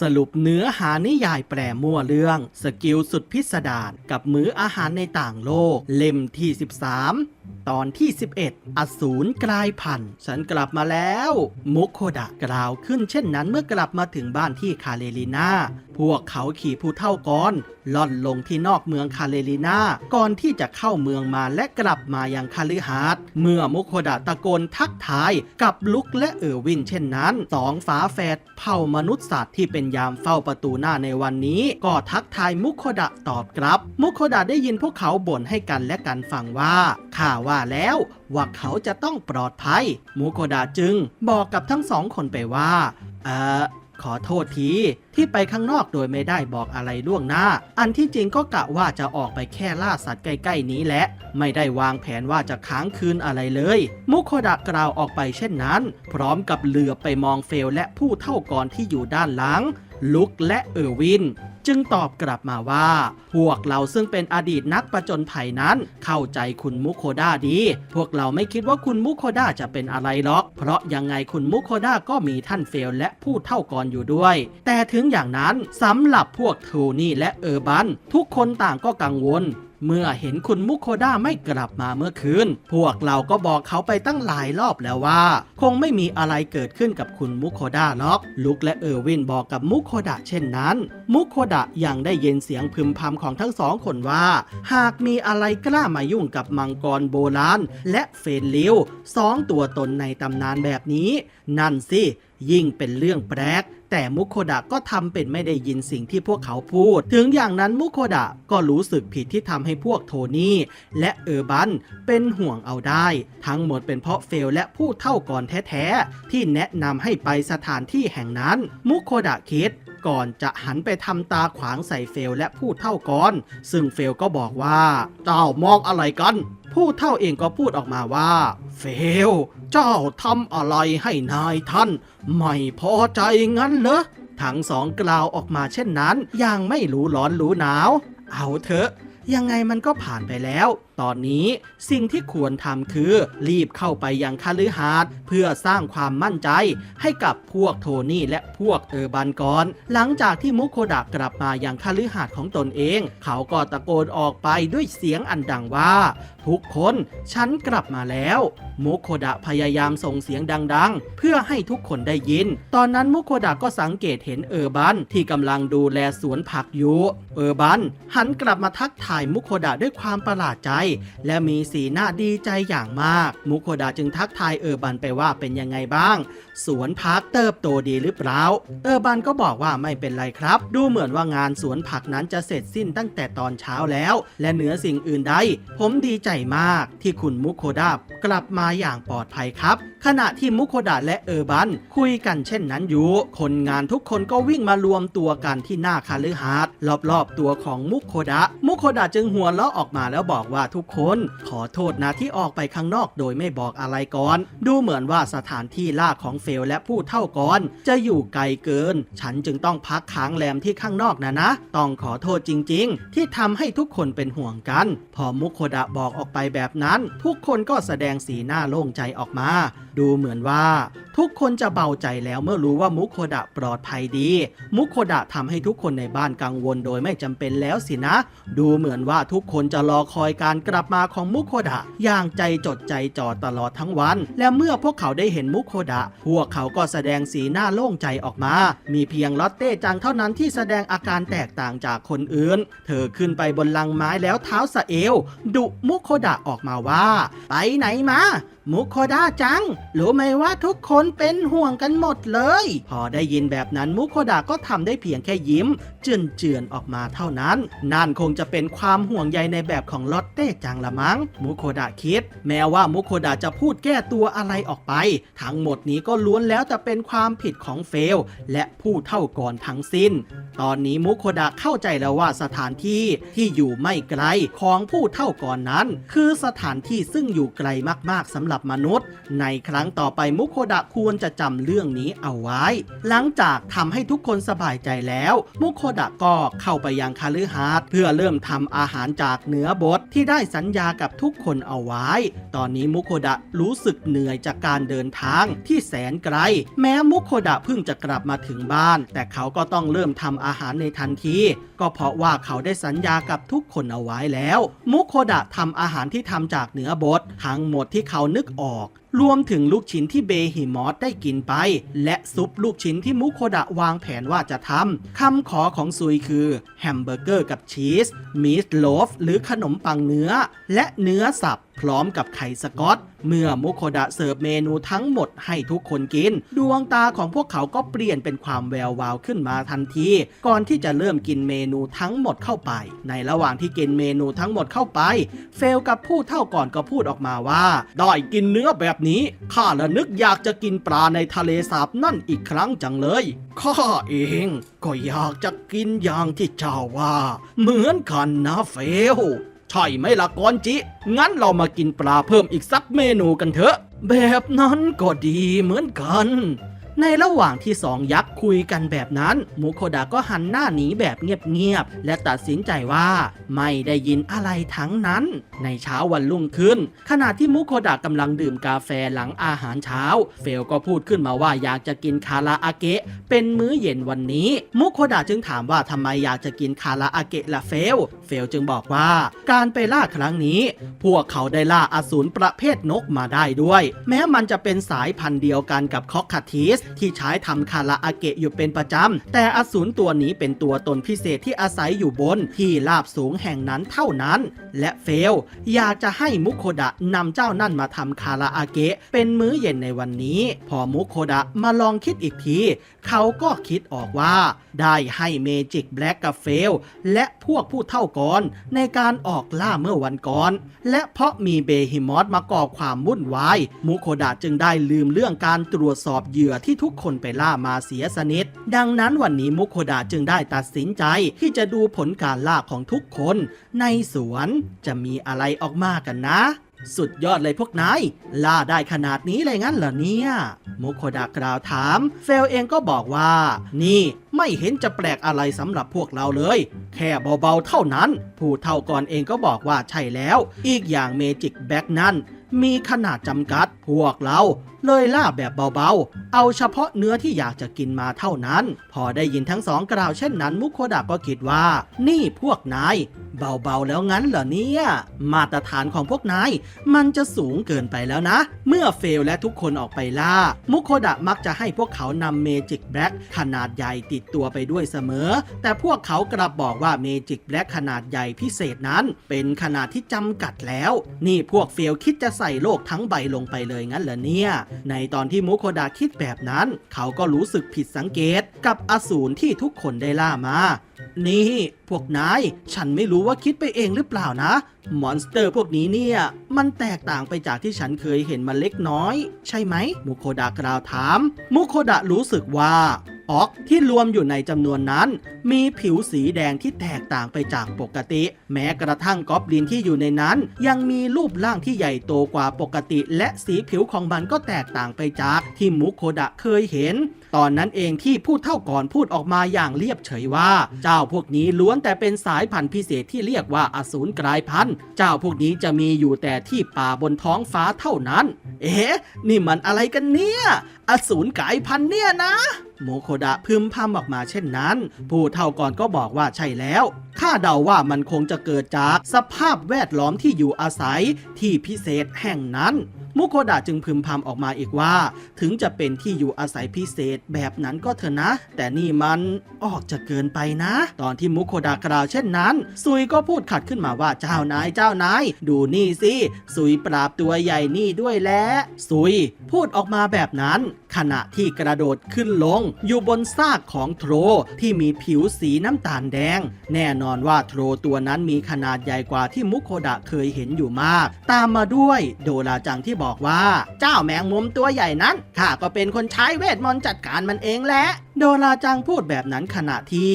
สรุปเนื้อหานิยายแปลมั่วเรื่อง สกิลสุดพิสดารกับมื้ออาหารในต่างโลก เล่มที่ 13 ตอนที่ 11 อสูรกลายพันธุ์ฉันกลับมาแล้วมุกโคดะกล่าวขึ้นเช่นนั้นเมื่อกลับมาถึงบ้านที่คาเลลินาพวกเขาขี่ผู้เท่ากรล่อนลงที่นอกเมืองคาเลลินาก่อนที่จะเข้าเมืองมาและกลับมายังคาลิฮาร์ดเมื่อมุกโคดะตะโกนทักทายกับลุกและเออร์วินเช่นนั้นสองฝาแฝดเผ่ามนุษย์สัตว์ที่เป็นยามเฝ้าประตูหน้าในวันนี้ ก็ทักทายมุกโคดะตอบกลับ มุกโคดะได้ยินพวกเขาบ่นให้กันและกันฟังว่าข้าวว่าแล้วว่าเขาจะต้องปลอดภัยมุกโคดะจึงบอกกับทั้งสองคนไปว่า เอ่อขอโทษที ที่ไปข้างนอกโดยไม่ได้บอกอะไรล่วงหน้า อันที่จริงก็กะว่าจะออกไปแค่ล่าสัตว์ใกล้ ๆ นี้แหละ ไม่ได้วางแผนว่าจะค้างคืนอะไรเลย มุโคดะกล่าวออกไปเช่นนั้น พร้อมกับเหลือไปมองเฟลและผู้เท่ากรที่อยู่ด้านหลัง ลุกและเออร์วิน จึงตอบกลับมาว่า พวกเราซึ่งเป็นอดีตนักประจนภัยนั้น เข้าใจคุณมุโคด้าดี พวกเราไม่คิดว่าคุณมุโคด้าจะเป็นอะไรหรอก เพราะยังไงคุณมุโคด้าก็มีท่านเฟลและผู้เท่ากรอยู่ด้วย แต่ถึงอย่างนั้นสำหรับพวกโทนี่และเออร์บัน ทุกคนต่างก็กังวล เมื่อเห็นคุณมุโคด้าไม่กลับมาเมื่อคืน พวกเราก็บอกเขาไปตั้งหลายรอบแล้วว่า คงไม่มีอะไรเกิดขึ้นกับคุณมุโคด้าหรอก ลุกและเออร์วินบอกกับมุโคดะเช่นนั้น มุโคดะยังได้ยินเสียงพึมพำของทั้งสองคนว่า หากมีอะไรกล้ามายุ่งกับมังกรโบราณและเฟนลิวสองตัวตนในตำนานแบบนี้ นั่นสิ ยิ่งเป็นเรื่องแปลกแต่มุโคดะก็ทำเป็นไม่ได้ยินสิ่งที่พวกเขาพูด ถึงอย่างนั้นมุโคดะก็รู้สึกผิดที่ทำให้พวกโทนี่และเออร์บันเป็นห่วงเอาได้ ทั้งหมดเป็นเพราะเฟลและผู้เท่าก่อนแท้ๆ ที่แนะนำให้ไปสถานที่แห่งนั้น มุโคดะคิดก่อนจะหันไปทำตาขวางใส่เฟลและผู้เท่าก่อน ซึ่งเฟลก็บอกว่า เจ้ามองอะไรกัน ผู้เท่าเองก็พูดออกมาว่า เฟล เจ้าทำอะไรให้นายท่าน ไม่พอใจงั้นเหรอ ทั้งสองกล่าวออกมาเช่นนั้น อย่างไม่รู้ร้อนรู้หนาว เอาเถอะ ยังไงมันก็ผ่านไปแล้ว ตอนนี้สิ่งที่ควรทำคือ รีบเข้าไปยังคาลือหาดเพื่อสร้างความมั่นใจ ให้กับพวกโทนี่และพวกเออร์บันก่อนหลังจากที่มุโคดะกลับมายังคาลือหาดของตนเอง เขาก็ตะโกนออกไปด้วยเสียงอันดังว่า ทุกคนฉันกลับมาแล้วมุโคดะพยายามส่งเสียงดัง ๆ เพื่อให้ทุกคนได้ยิน ตอนนั้นมุโคดะก็สังเกตเห็นเออร์บันที่กำลังดูแลสวนผักอยู่ เออร์บันหันกลับมาทักทายมุโคดะด้วยความประหลาดใจและมีสีหน้าดีใจอย่างมาก มุโคดาจึงทักทายเออร์บันไปว่าเป็นยังไงบ้างสวนผักเติบโตดีหรือเปล่าเออร์บันก็บอกว่าไม่เป็นไรครับ ดูเหมือนว่างานสวนผักนั้นจะเสร็จสิ้นตั้งแต่ตอนเช้าแล้ว และเหนือสิ่งอื่นใด ผมดีใจมากที่คุณมุโคดะกลับมาอย่างปลอดภัยครับ ขณะที่มุโคดะและเออร์บันคุยกันเช่นนั้นอยู่ คนงานทุกคนก็วิ่งมารวมตัวกันที่หน้าคาลือฮาร์ดรอบๆตัวของมุโคดะ มุโคดะจึงหัวเราะออกมาแล้วบอกว่าทุกคน ขอโทษนะที่ออกไปข้างนอกโดยไม่บอกอะไรก่อน ดูเหมือนว่าสถานที่ล่าของเฟลและผู้เท่าก่อนจะอยู่ไกลเกิน ฉันจึงต้องพักค้างแรมที่ข้างนอกนะนะ ต้องขอโทษจริง ๆ ที่ทำให้ทุกคนเป็นห่วงกัน พอมุโคดะบอกออกไปแบบนั้น ทุกคนก็แสดงสีหน้าโล่งใจออกมาดูเหมือนว่าทุกคนจะเบาใจแล้วเมื่อรู้ว่ามุโคดะปลอดภัยดี มุโคดะทำให้ทุกคนในบ้านกังวลโดยไม่จำเป็นแล้วสินะ ดูเหมือนว่าทุกคนจะรอคอยการกลับมาของมุโคดะอย่างใจจดใจจ่อตลอดทั้งวัน และเมื่อพวกเขาได้เห็นมุโคดะ พวกเขาก็แสดงสีหน้าโล่งใจออกมา มีเพียงลอตเต้จังเท่านั้นที่แสดงอาการแตกต่างจากคนอื่น เธอขึ้นไปบนลังไม้แล้วเท้าสะเอว ดุมุโคดะออกมาว่า ไปไหนมามุโคดาจัง รู้ไหมว่าทุกคนเป็นห่วงกันหมดเลย พอได้ยินแบบนั้นมุโคดาก็ทำได้เพียงแค่ยิ้ม เจือนเจือนๆออกมาเท่านั้น นั่นคงจะเป็นความห่วงใยในแบบของลอตเต้จังละมั้ง มุโคดาคิด แม้ว่ามุโคดาจะพูดแก้ตัวอะไรออกไป ทั้งหมดนี้ก็ล้วนแล้วจะเป็นความผิดของเฟล และผู้เท่าก่อนทั้งสิ้น ตอนนี้มุโคดะเข้าใจแล้วว่าสถานที่ที่อยู่ไม่ไกลของผู้เท่าก่อนนั้น คือสถานที่ซึ่งอยู่ไกลมากๆสำหรับมนุษย์ ในครั้งต่อไปมุโคดะควรจะจำเรื่องนี้เอาไว้ หลังจากทำให้ทุกคนสบายใจแล้ว มุโคดะก็เข้าไปยังคาลือฮาร์ดเพื่อเริ่มทำอาหารจากเนื้อบดที่ได้สัญญากับทุกคนเอาไว้ ตอนนี้มุโคดะรู้สึกเหนื่อยจากการเดินทางที่แสนไกล แม้มุโคดะเพิ่งจะกลับมาถึงบ้าน แต่เขาก็ต้องเริ่มทำอาหารในทันที ก็เพราะว่าเขาได้สัญญากับทุกคนเอาไว้แล้ว มุโคดะทำอาหารที่ทำจากเนื้อบดทั้งหมดที่เขานึกออก รวมถึงลูกชิ้นที่เบฮิมอสได้กินไป และซุปลูกชิ้นที่มุโคดะวางแผนว่าจะทำคำขอของซุยคือ แฮมเบอร์เกอร์กับชีส มีสโลฟหรือขนมปังเนื้อ และเนื้อสับ พร้อมกับไข่สกอต เมื่อมุโคดะเสิร์ฟเมนูทั้งหมดให้ทุกคนกิน ดวงตาของพวกเขาก็เปลี่ยนเป็นความแวววาวขึ้นมาทันที ก่อนที่จะเริ่มกินเมนูทั้งหมดเข้าไป ในระหว่างที่กินเมนูทั้งหมดเข้าไป เฟลกับผู้เท่าก่อนก็พูดออกมาว่าได้กินเนื้อแบบนี้ข้าละนึกอยากจะกินปลาในทะเลสาบนั่นอีกครั้งจังเลยข้าเองก็อยากจะกินอย่างที่เจ้าว่า เหมือนกันนะเฟล ใช่ไหมล่ะกอนจิ งั้นเรามากินปลาเพิ่มอีกสักเมนูกันเถอะ แบบนั้นก็ดีเหมือนกัน ในระหว่างที่สองยักษ์คุยกันแบบนั้นมุโคดะก็หันหน้าหนีแบบเงียบๆและตัดสินใจว่าไม่ได้ยินอะไรทั้งนั้น ในเช้าวันรุ่งขึ้น ขณะที่มุโคดะกำลังดื่มกาแฟหลังอาหารเช้า เฟลก็พูดขึ้นมาว่าอยากจะกินคาราอาเกะ เป็นมื้อเย็นวันนี้มุโคดะจึงถามว่าทำไมอยากจะกินคาราอาเกะล่ะเฟล เฟลจึงบอกว่า การไปล่าครั้งนี้ พวกเขาได้ล่าอสูรประเภทนกมาได้ด้วย แม้มันจะเป็นสายพันธุ์เดียวกันกับคอกคาทิสที่ใช้ทำคาราอาเกะอยู่เป็นประจำ แต่อสูรตัวนี้เป็นตัวตนพิเศษที่อาศัยอยู่บนที่ราบสูงแห่งนั้นเท่านั้น และเฟล อยากจะให้มุโคดะนำเจ้านั่นมาทำคาราอาเกะเป็นมื้อเย็นในวันนี้ พอมุโคดะมาลองคิดอีกที เขาก็คิดออกว่า ได้ให้เมจิกแบล็กกับเฟล และพวกผู้เท่าก่อนในการออกล่าเมื่อวันก่อน และเพราะมีเบฮิมอสมาก่อความวุ่นวาย มุโคดะจึงได้ลืมเรื่องการตรวจสอบเหยื่อที่ทุกคนไปล่ามาเสียสนิท ดังนั้นวันนี้มุโคดะจึงได้ตัดสินใจที่จะดูผลการล่าของทุกคน ในสวนจะมีอะไรออกมากันนะสุดยอดเลยพวกนาย ล่าได้ขนาดนี้เลยงั้นเหรอเนี่ย มุโคดะกล่าวถาม เฟลเองก็บอกว่า นี่ไม่เห็นจะแปลกอะไรสำหรับพวกเราเลย แค่เบาๆเท่านั้น ผู้เท่าก่อนเองก็บอกว่าใช่แล้ว อีกอย่างเมจิกแบ็กนั่น มีขนาดจำกัด พวกเราเลยล่าแบบเบาๆ เอาเฉพาะเนื้อที่อยากจะกินมาเท่านั้น พอได้ยินทั้งสองกล่าวเช่นนั้น มุโคดะก็คิดว่า นี่พวกนาย เบาๆแล้วงั้นเหรอเนี่ย มาตรฐานของพวกนาย มันจะสูงเกินไปแล้วนะ เมื่อเฟลและทุกคนออกไปล่า มุโคดะมักจะให้พวกเขานำเมจิกแบล็กขนาดใหญ่ติดตัวไปด้วยเสมอ แต่พวกเขากลับบอกว่าเมจิกแบล็กขนาดใหญ่พิเศษนั้น เป็นขนาดที่จำกัดแล้ว นี่พวกเฟลคิดจะใส่โลกทั้งใบลงไปเลยงั้นเหรอเนี่ย ในตอนที่มุโคดะคิดแบบนั้น เขาก็รู้สึกผิดสังเกตกับอสูรที่ทุกคนได้ล่ามา นี่ พวกนาย ฉันไม่รู้ว่าคิดไปเองหรือเปล่านะ มอนสเตอร์พวกนี้เนี่ย มันแตกต่างไปจากที่ฉันเคยเห็นมาเล็กน้อย ใช่ไหม มุโคดะกล่าวถาม มุโคดะรู้สึกว่า ออกที่รวมอยู่ในจำนวนนั้น มีผิวสีแดงที่แตกต่างไปจากปกติ แม้กระทั่งกอบลินที่อยู่ในนั้น ยังมีรูปร่างที่ใหญ่โตกว่าปกติ และสีผิวของมันก็แตกต่างไปจากที่มุโคดะเคยเห็น ตอนนั้นเองที่ผู้เท่าก่อนพูดออกมาอย่างเรียบเฉยว่า เจ้าพวกนี้ล้วนแต่เป็นสายพันธุ์พิเศษที่เรียกว่าอสูรกลายพันธุ์ เจ้าพวกนี้จะมีอยู่แต่ที่ป่าบนท้องฟ้าเท่านั้น เอ๊ะ นี่มันอะไรกันเนี่ยอสูรกลายพันธุ์เนี่ยนะโมโคดะพึมพำออกมาเช่นนั้น ผู้เท่าก่อนก็บอกว่าใช่แล้วข้าเดาว่ามันคงจะเกิดจากสภาพแวดล้อมที่อยู่อาศัยที่พิเศษแห่งนั้น มุโคดะจึงพึมพำออกมาอีกว่า ถึงจะเป็นที่อยู่อาศัยพิเศษแบบนั้นก็เถอะนะ แต่นี่มันออกจะเกินไปนะ ตอนที่มุโคดะกล่าวเช่นนั้น ซุยก็พูดขัดขึ้นมาว่าเจ้านายเจ้านาย ดูนี่สิซุยปราบตัวใหญ่นี่ด้วยแหละซุย พูดออกมาแบบนั้น ขณะที่กระโดดขึ้นลง อยู่บนซากของโทรที่มีผิวสีน้ำตาลแดง แน่นอนว่าโทรตัวนั้นมีขนาดใหญ่กว่าที่มุโคดะเคยเห็นอยู่มาก ตามมาด้วยโดราจังที่บอกว่า เจ้าแมงมุมตัวใหญ่นั้นข้าก็เป็นคนใช้เวทมนต์จัดการมันเองแหละโดราจังพูดแบบนั้นขณะที่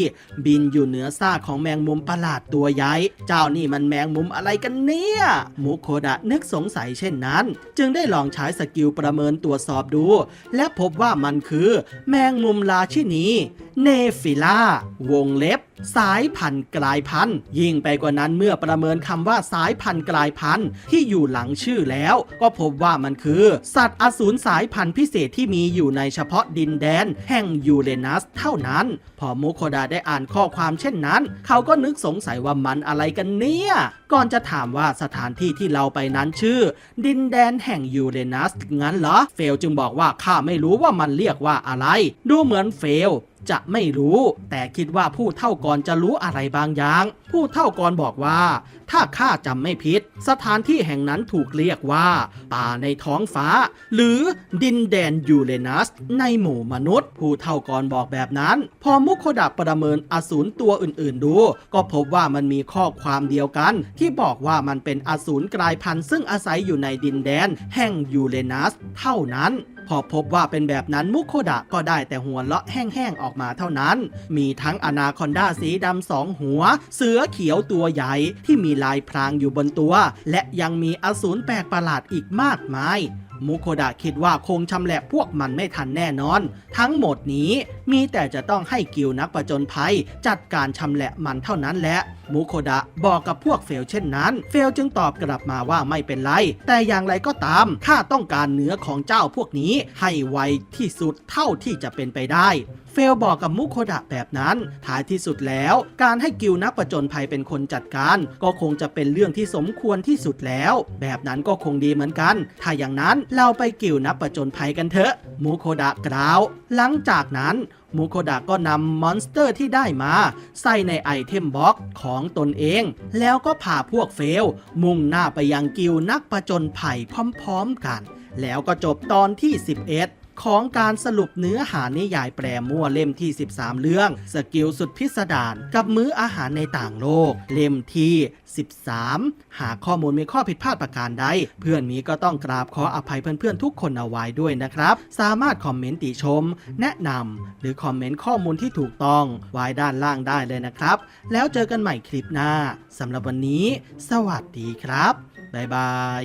บินอยู่เหนือซากของแมงมุมประหลาดตัวใหญ่เจ้านี่มันแมงมุมอะไรกันเนี่ยมุโคดะนึกสงสัยเช่นนั้น จึงได้ลองใช้สกิลประเมินตรวจสอบดู และพบว่ามันคือ แมงมุมราชินีเนฟิล่าวงเล็บ สายพันธุ์กลายพันธุ์ยิ่งไปกว่านั้นเมื่อประเมินคำว่าสายพันธุ์กลายพันธุ์ที่อยู่หลังชื่อแล้ว ก็พบว่ามันคือ สัตว์อสูรสายพันธุ์พิเศษที่มีอยู่ในเฉพาะดินแดน แห่งยูเรนัสเท่านั้น พอมุโคดาได้อ่านข้อความเช่นนั้น เขาก็นึกสงสัยว่ามันอะไรกันเนี่ย ก่อนจะถามว่าสถานที่ที่เราไปนั้นชื่อ ดินแดนแห่งยูเรนัสงั้นเหรอ เฟลจึงบอกว่าข้าไม่รู้ว่ามันเรียกว่าอะไร ดูเหมือนเฟล จะไม่รู้ แต่คิดว่าผู้เท่ากรจะรู้อะไรบางอย่าง ผู้เท่ากรบอกว่า ถ้าข้าจำไม่ผิด สถานที่แห่งนั้นถูกเรียกว่า ป่าในท้องฟ้า หรือดินแดนยูเรนัส ในหมู่มนุษย์ ผู้เท่ากรบอกแบบนั้น พอมุโคดะประเมินอสูรตัวอื่นๆ ดู ก็พบว่ามันมีข้อความเดียวกัน ที่บอกว่ามันเป็นอสูรกลายพันธุ์ซึ่งอาศัยอยู่ในดินแดน แห่งยูเรนัส เท่านั้น พอพบว่าเป็นแบบนั้นมุโคดะก็ได้แต่หัวเลาะแห้งๆออกมาเท่านั้น มีทั้งอนาคอนดาสีดำสองหัว เสือเขียวตัวใหญ่ที่มีลายพรางอยู่บนตัว และยังมีอสูรแปลกประหลาดอีกมากมาย มุโคดะคิดว่าคงชำแหละพวกมันไม่ทันแน่นอน ทั้งหมดนี้มีแต่จะต้องให้กิวนักประจนภัย จัดการชำแหละมันเท่านั้นแหละ มุโคดะบอกกับพวกเฟลเช่นนั้น เฟลจึงตอบกลับมาว่าไม่เป็นไร แต่อย่างไรก็ตามข้าต้องการเนื้อของเจ้าพวกนี้ให้ไวที่สุดเท่าที่จะเป็นไปได้ เฟลบอกกับมุโคดะแบบนั้น ท้ายที่สุดแล้ว การให้กิลนักประจนภัยเป็นคนจัดการ ก็คงจะเป็นเรื่องที่สมควรที่สุดแล้ว แบบนั้นก็คงดีเหมือนกัน ถ้าอย่างนั้นเราไปกิลนักประจนภัยกันเถอะ มุโคดะกล่าว หลังจากนั้นมุโคดะก็นำมอนสเตอร์ที่ได้มา ใส่ในไอเทมบ็อกซ์ของตนเอง แล้วก็พาพวกเฟล มุ่งหน้าไปยังกิลนักประจนภัยพร้อมๆกัน แล้วก็จบตอนที่ 11 ของการสรุปเนื้อหานิยายแปรมั่วเล่มที่ 13 เรื่อง สกิลสุดพิสดารกับมื้ออาหารในต่างโลก เล่มที่ 13 หากข้อมูลมีข้อผิดพลาดประการใด เพื่อนมีก็ต้องกราบขออภัยเพื่อนๆทุกคนเอาไว้ด้วยนะครับ สามารถคอมเมนต์ติชม แนะนำหรือคอมเมนต์ข้อมูลที่ถูกต้องไว้ด้านล่างได้เลยนะครับ แล้วเจอกันใหม่คลิปหน้าสำหรับวันนี้ สวัสดีครับบ๊ายบาย